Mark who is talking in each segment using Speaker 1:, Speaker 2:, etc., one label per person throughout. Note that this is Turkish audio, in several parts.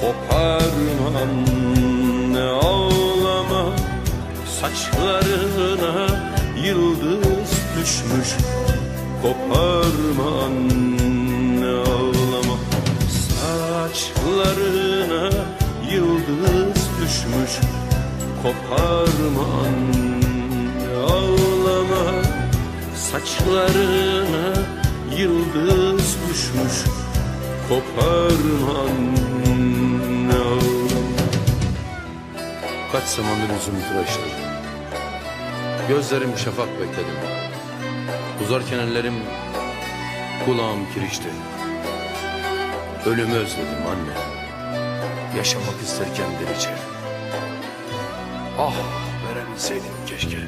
Speaker 1: Koparma anne ağlama. Saçlarına yıldız düşmüş. Koparma anne ağlama. Saçlarına yıldız düşmüş. Koparma anne ağlama. Saçlarına yıldız düşmüş. Koparma anne Kaç zamandır yüzümü tıraşladım. Gözlerim şafak bekledim. Uzarken ellerim Kulağım kirişti. Ölümü özledim anne. Yaşamak isterken delice. Ah verebilseydim keşke.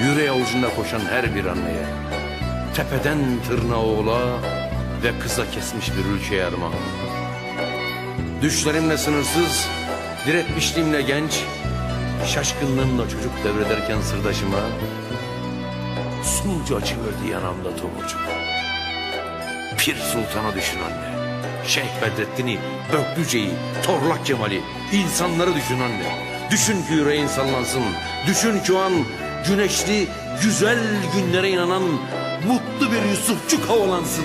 Speaker 1: Yüreği avucunda koşan her bir anneye. Tepeden tırnağa oğla Ve kıza kesmiş bir ülkeye armağan. Düşlerimle sınırsız Diretmişliğimle genç Şaşkınlığımla çocuk devrederken sırdaşıma Sulca açıverdi yanamda tomurcuk. Pir Sultan'a düşün anne. Şeyh Bedrettin'i, Böklüce'yi, Torlak Cemal'i insanları düşün anne. Düşün ki yüreğin sallansın. Düşün o an güneşli güzel günlere inanan Mutlu bir Yusufçuk havalansın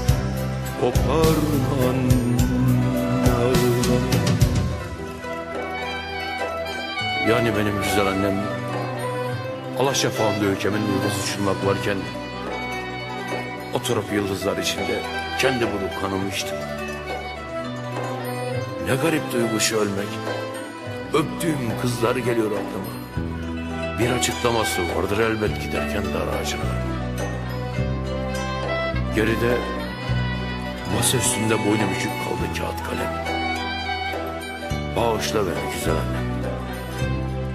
Speaker 1: Koparma anne ağlama Yani benim güzel annem Alaşafağımda ülkemin yıldızı çınlatlarken Oturup yıldızlar içinde kendi bulup kanımıştım Ne garip duygu şu ölmek. Öptüğüm kızlar geliyor aklıma. Bir açıklaması vardır elbet giderken dar ağacına. Geride masa üstünde boynu bükük kaldı kağıt kalem Bağışla beni güzel annem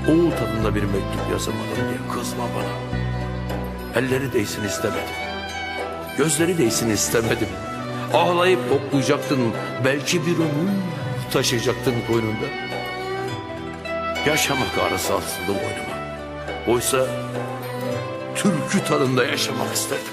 Speaker 1: Oğul tadında bir mektup yazamadım diye kızma bana. Elleri değsin istemedim. Gözleri değsin istemedim. Ağlayıp koklayacaktın. Belki bir ömür taşıyacaktın koynunda. Yaşamak arası asıldı boynuma. Oysa türkü tadında yaşamak isterdim.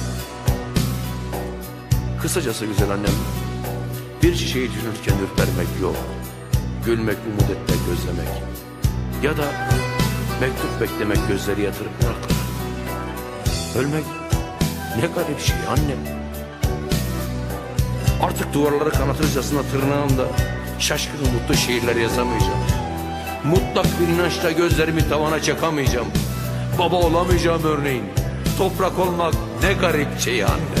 Speaker 1: Kısacası güzel annem bir çiçeği düşünürken ürpermek yok. Gülmek, umut etmek, gözlemek. Ya da mektup beklemek gözleri yatırıp bırakmak. Ölmek ne garip şey annem. Artık duvarları kanatırcasına tırnağımda şaşkın mutlu şiirler yazamayacağım. Mutlak bir inançla gözlerimi tavana çakamayacağım. Baba olamayacağım örneğin. Toprak olmak ne garip şey anne.